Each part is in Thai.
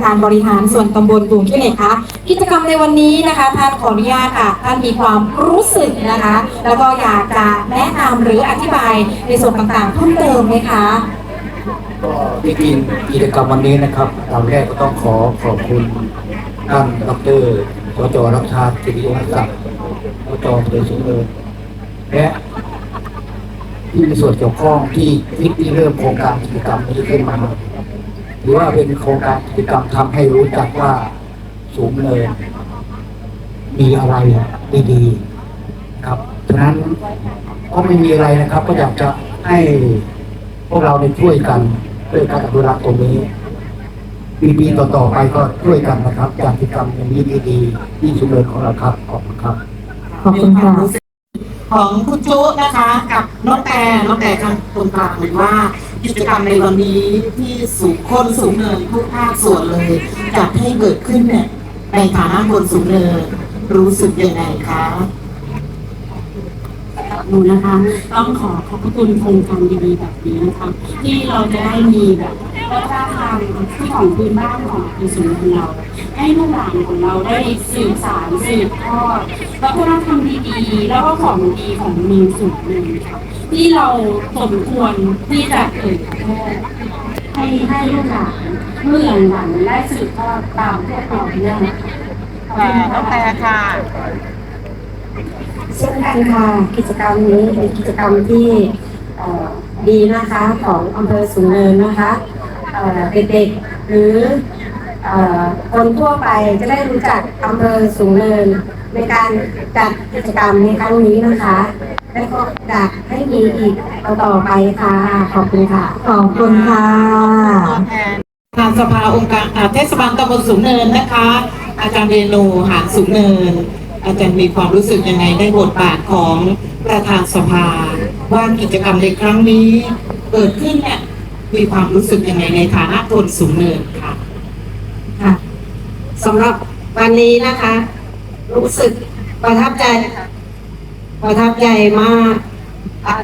การบริหารส่วนตำบลบุงขี้เหล็กคะกิจกรรมในวันนี้นะคะท่านขออนุญาตค่ะท่านมีความรู้สึกนะคะ แล้วก็อยากจะแนะนำหรืออธิบายในส่วนต่างๆเพิ่มเติมไหมคะก็ที่จริงกิจกรรมวันนี้นะครับตอนแรกก็ต้องขอขอบคุณท่านดรสจรักชาติสิริวัฒน์ศักดิ์สจเผยสูงเนินและที่มีส่วนเกี่ยวข้องที่คิที่เริ่มโครงการกิจกรรมนี้ขึ้นมา หรือว่าเป็นโครงการกิจกรรมทำให้รู้จักว่าสูงเนินมีอะไรดีๆครับฉะนั้นก็ไม่มีอะไรนะครับ ก็อยากจะให้พวกเราได้ช่วยกันเรื่องการอนุรักษ์ตรงนี้ปีๆต่อๆไปก็ช่วยกันนะครับจากกิจกรรมอย่างนี้ดีๆที่สุดเลยของเราครับขอบคุณครับขอบคุณค่ะของคุณจุนะคะ กับน้องแต่น้องแต่ทางตรงกลางหรือว่า กิจกรรมในวันนี้ที่สูงคนสูงเนินทุกภาคส่วนเลยจัดให้เกิดขึ้นเนี่ยในฐานะคนสูงเนินรู้สึกยังไงคะหนูนะคะ ต้องขอขอบพระคุณโครงการดีๆแบบนี้นะคะ ที่เราจะได้มีแบบวัน ธรรมที่ของพื้นบ้านของคนสูงของเรา ให้ลูกหลานของเราได้สืบสานสืบทอดวัฒนธรรมดีๆ แล้วก็ของดีของเมืองสูงเลยค่ะที่เราสมควรที่จะเผยแพร่ให้ให้ลูกหลานเมื่อหลังๆได้สืบทอดตามพวกเราเนี่ยนะคะน้องแต่ค่ะคะเช่นกันค่ะกิจกรรมนี้เป็นกิจกรรมที่ดีนะคะของอำเภอสูงเนินนะคะ เอ่อเด็กๆ หรือเอ่อคนทั่วไปจะได้รู้จักอำเภอสูงเนิน ในการจัดกิจกรรมในครั้งนี้นะคะและก็อยากให้มีอีกต่อๆไปค่ะ ขอบคุณค่ะ ขอบคุณค่ะตัวแทนทางสภาองค์การอ่าเทศบาลตำบลสูงเนินนะคะ อาจารย์เรนูหานสูงเนิน อาจารย์มีความรู้สึกยังไงในบทบาทของประธานสภาว่ากิจกรรมในครั้งนี้ เกิดขึ้นเนี่ย มีความรู้สึกยังไงในฐานะคนสูงเนินค่ะค่ะสำหรับวันนี้นะคะ รู้สึกประทับใจประทับใจมาก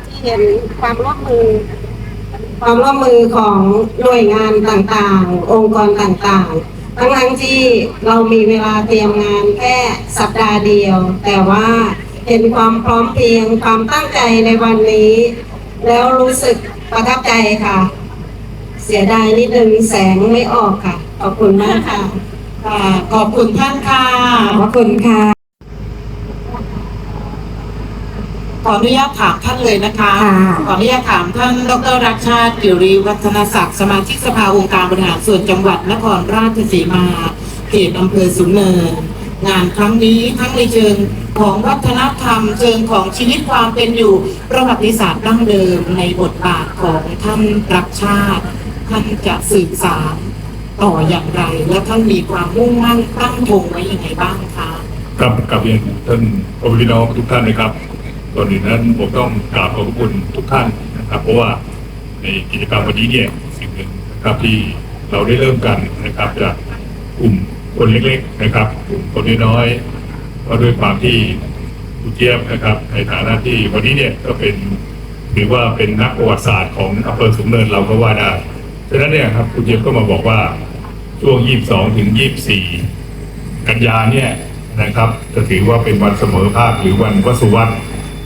ที่เห็นความร่วมมือ ความร่วมมือของหน่วยงานต่างๆ องค์กรต่างๆ ทั้งทั้งๆที่เรามีเวลาเตรียมงานแค่สัปดาห์เดียว แต่ว่าเห็นความพร้อมเพรียงความตั้งใจในวันนี้ แล้วรู้สึกประทับใจค่ะ เสียดายนิดนึงแสงไม่ออกค่ะ ขอบคุณมากค่ะ ค่ะขอบคุณท่านค่ะ ขอบคุณค่ะ ขออนุญาตถามท่านเลยนะคะ ค่ะ ขออนุญาตถามท่านดรรักชาติกิริวัฒนศักดิ์สมาชิกสภาองค์การบริหารส่วนจังหวัดนครราชสีมา เขตอำเภอสุนเนิน งานครั้งนี้ทั้งในเชิงของวัฒนธรรม เชิงของชีวิตความเป็นอยู่ประวัติศาสตร์ดั้งเดิมในบทบาทของท่านรักชาติ ท่านจะสืบสานต่ออย่างไร และท่านมีความมุ่งมั่นตั้งธงไว้อยังไงบ้างคะครับกลับเรียนท่านพ่อพี่น้องทุกท่านนะครับก่อนอื่นนั้นผมต้องกราบขอบคุณทุกท่านนะครับ เพราะว่าในกิจกรรมวันนี้เนี่ยสิ่งหนึ่งนะครับที่เราได้เริ่มกันนะครับจากกลุ่มคนเล็กๆนะครับกลุ่มคนน้อยๆก็ด้วยความที่คุณเจี๊ยบนะครับ ในฐานะที่วันนี้เนี่ยก็เป็นถือว่าเป็นนักประวัติศาสตร์ของอำเภอสูงเนินเราก็ว่าได้ ฉะนั้นเนี่ยครับคุณเจี๊ยบก็มาบอกว่าช่วง 22 ถึง 24 กันยาเนี่ยนะครับจะถือว่าเป็นวันเสมอภาคหรือวันวสุวรรษ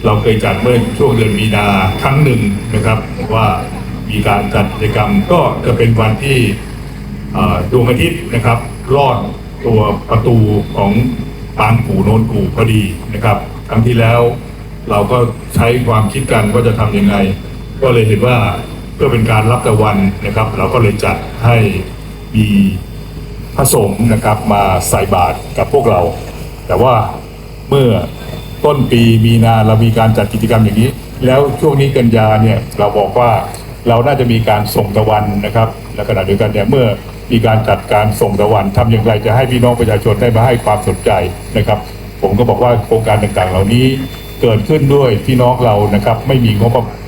เราเคยจัดเมื่อช่วงเดือนมีนาครั้งหนึ่งนะครับ ว่ามีการจัดกิจกรรมก็จะเป็นวันที่ดวงอาทิตย์นะครับ รอดตัวประตูของปางกูโนนกูพอดีนะครับ ครั้งที่แล้วเราก็ใช้ความคิดกันว่าจะทำยังไง ก็เลยเห็นว่า พื่อเป็นการรับตะวันนะครับ เราก็เลยจัดให้มีพระสงฆ์นะครับมาใส่บาตรกับพวกเรา แต่ว่าเมื่อต้นปีมีนาเรามีการจัดกิจกรรมอย่างนี้ แล้วช่วงนี้กันยาเนี่ยเราบอกว่าเราน่าจะมีการส่งตะวันนะครับและขณะเดียวกันเนี่ยเมื่อมีการจัดการส่งตะวันทำอย่างไรจะให้พี่น้องประชาชนได้มาให้ความสนใจนะครับ ผมก็บอกว่าโครงการต่างๆ เหล่านี้เกิดขึ้นด้วยพี่น้องเรานะครับ ไม่มีงบประมาณ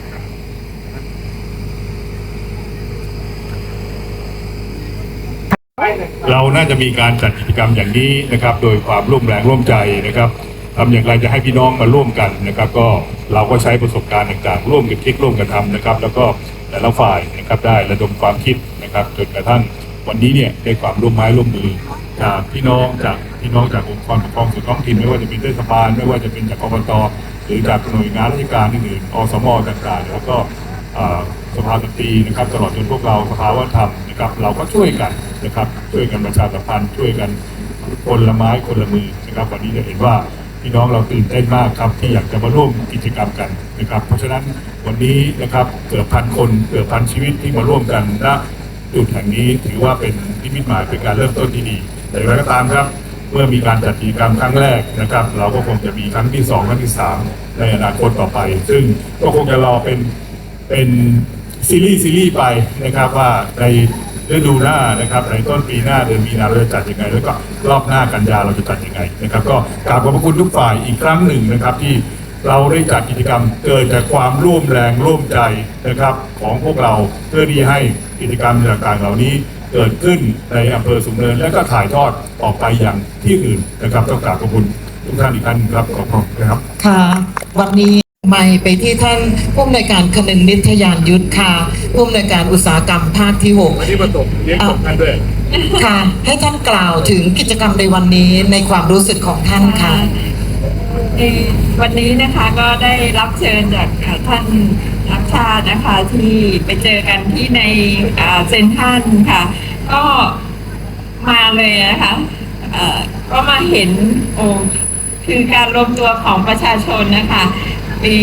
เราน่าจะมีการจัดกิจกรรมอย่างนี้นะครับ โดยความร่วมแรงร่วมใจนะครับทำอย่างไรจะให้พี่น้องมาร่วมกันนะครับ ก็เราก็ใช้ประสบการณ์ต่างๆ ร่วมกันคิดร่วมกันทำนะครับ แล้วก็แต่ละฝ่ายนะครับได้ระดมความคิดนะครับจนกระทั่งวันนี้เนี่ยได้ความร่วมไม้ร่วมมือจากพี่น้องจากพี่น้องจากองค์กรปกครองส่วนท้องถิ่นไม่ว่าจะเป็นเทศบาลไม่ว่าจะเป็นจากอบตหรือจากหน่วยงานราชการอื่นๆอสมต่างๆ แล้วก็ สภาดนตรีนะครับตลอดจนพวกเราสภาวัฒนธรรมนะครับเราก็ช่วยกันนะครับช่วยกันประชาสัมพันธ์ช่วยกันคนละไม้คนละมือนะครับวันนี้จะเห็นว่าพี่น้องเราตื่นเต้นมากครับที่อยากจะมาร่วมกิจกรรมกันนะครับ เพราะฉะนั้นวันนี้นะครับเกือบพันคนเกือบพันชีวิตที่มาร่วมกันณจุดแห่งนี้ถือว่าเป็นนิมิตหมายเป็นการเริ่มต้นที่ดีแต่อย่างไรก็ตามครับเมื่อมีการจัดกิจกรรมครั้งแรกนะครับ เราก็คงจะมีครั้งที่สองครั้งที่สามในอนาคตต่อไป ซึ่งก็คงจะรอเป็น เป็นซีรีส์ซีรีส์ไปนะครับว่าในฤดูหน้านะครับในต้นปีหน้าเดือนมีนาเราจะจัดยังไง แล้วก็รอบหน้ากันยาเราจะจัดยังไงนะครับ ก็กราบขอบพระคุณทุกฝ่ายอีกครั้งหนึ่งนะครับที่เราได้จัดกิจกรรมเกิดจากความร่วมแรงร่วมใจนะครับของพวกเราเพื่อที่ให้กิจกรรมต่างๆเหล่านี้เกิดขึ้นในอำเภอสูงเนินและก็ถ่ายทอดออกไปอย่างที่อื่นนะครับต้องกราบขอบคุณทุกท่านอีกครั้งหนึ่งครับขอบคุณนะครับค่ะวันนี้ ไม่ไปที่ท่านผู้อำนวยการคนึงนิทยานยุทธค่ะผู้อำนวยการอุตสาหกรรมภาคที่หกวันนี้มาตกเลี้ยงตกกันด้วยค่ะ ให้ท่านกล่าวถึงกิจกรรมในวันนี้ในความรู้สึกของท่านค่ะในวันนี้นะคะก็ได้รับเชิญจากเอ่อท่านรักชาตินะคะที่ไปเจอกันที่ในอ่าเซนทรันค่ะ ก็มาเลยนะคะเอ่อก็มาเห็นโอ้คือการรวมตัวของประชาชนนะคะ มี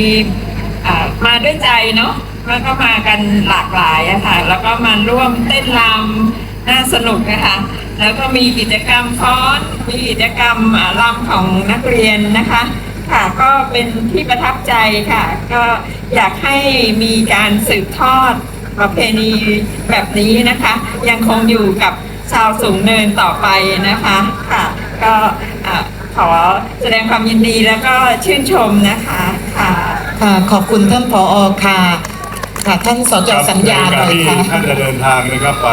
มาด้วยใจเนาะแล้วก็มากันหลากหลายอะค่ะ แล้วก็มาร่วมเต้นรำน่าสนุกนะคะ แล้วก็มีกิจกรรมฟ้อน มีกิจกรรมรำของนักเรียนนะคะ ค่ะก็เป็นที่ประทับใจค่ะ ก็อยากให้มีการสืบทอดประเพณีแบบนี้นะคะ ยังคงอยู่กับชาวสูงเนินต่อไปนะคะค่ะ ก็ขอแสดงความยินดีแล้วก็ชื่นชมนะคะ ค่ะค่ะขอบคุณท่านผอค่ะค่ะท่านสจสัญญาหน่อยที่ค่ะท่านจะเดินทางนะครับไป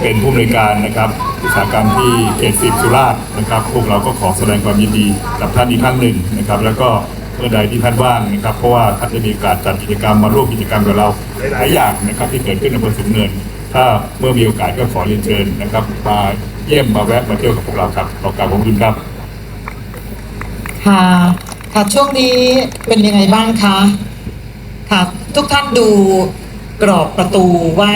เป็นผู้อำนวยการนะครับอุตสาหกรรมที่เขตสิบสุราษฎร์นะครับพวกเราก็ขอแสดงความยินดีกับท่านอีกครั้งหนึ่งนะครับ แล้วก็เมื่อใดที่ท่านว่างนะครับ เพราะว่าท่านจะมีโอกาสจัดกิจกรรมมาร่วมกิจกรรมกับเราหลายๆอย่างนะครับที่เกิดขึ้นในอำเภอสูงเนิน ถ้าเมื่อมีโอกาสก็ขอเรียนเชิญนะครับมาเยี่ยมมาแวะมาเที่ยวกับพวกเราครับขอกราบขอบคุณครับค่ะ ค่ะช่วงนี้เป็นยังไงบ้างคะค่ะทุกท่านดูกรอบประตูว่า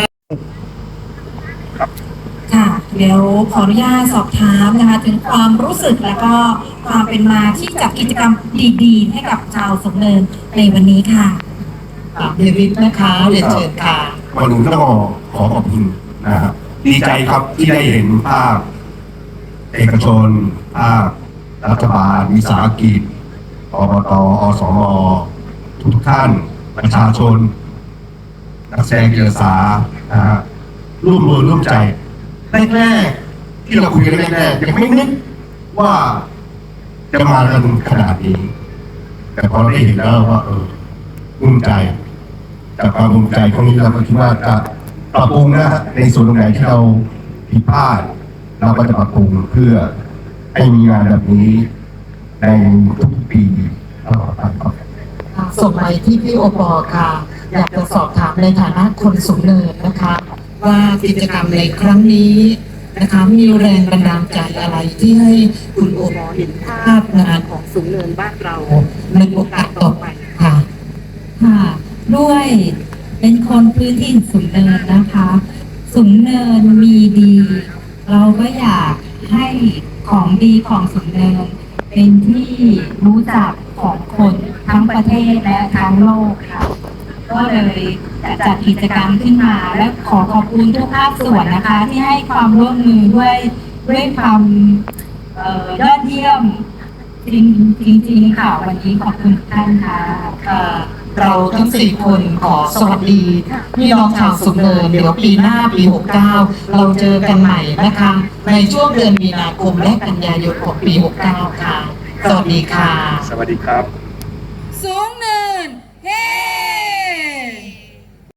ค่ะเดี๋ยวขออนุญาตสอบถามนะคะถึงความรู้สึกและก็ความเป็นมาที่จัดกิจกรรมดีๆ ให้กับชาวสมเนินในวันนี้ค่ะเดวิดนะคะเรียนเชิญค่ะก่อนอื่นต้องขอขอขอบคุณนะครับดีใจครับที่ได้เห็นภาพ เอกชนภาครัฐบาลวิสาหกิจ อบตอสมทุกท่าน ประชาชน นักแสดงจิตอาสานะฮะร่วมมือร่วมใจแรกๆที่เราคุยกันแรกๆยังไม่นึกว่าจะมากันขนาดนี้ แต่พอเราได้เห็นแล้วว่า เออภูมิใจจากความภูมิใจครั้งนี้เราก็คิดว่าจะปรับปรุงนะในส่วนตรงไหนที่เราผิดพลาด เราก็จะปรับปรุงเพื่อให้มีงานแบบนี้ ในทุกปีตลอดไปครับส่งไปที่พี่โอปอค่ะ อยากจะสอบถามในฐานะคนสูงเนินนะคะ ว่ากิจกรรมในครั้งนี้นะคะมีแรงบันดาลใจอะไรที่ให้คุณโอปอเห็นภาพงานของสูงเนินบ้านเราในโอกาสต่อไปค่ะค่ะ ด้วยเป็นคนพื้นที่สูงเนินนะคะสูงเนินมีดี เราก็อยากให้ของดีของสูงเนิน เป็นที่รู้จักของคนทั้งประเทศและทั้งโลกค่ะ ก็เลยจัดกิจกรรมขึ้นมา และขอขอบคุณทุกภาคส่วนนะคะ ที่ให้ความร่วมมือด้วยด้วยความยอดเยี่ยมจริงจริงๆค่ะ วันนี้ขอบคุณท่านค่ะ เราทั้งสี่คนขอสวัสดีพี่น้องชาวสุนเนินเดี๋ยวปีหน้าปี 69 เราเจอกันใหม่นะคะ ในช่วงเดือนมีนาคมและกันยายนของปี 69 ค่ะ สวัสดีค่ะ สวัสดีครับ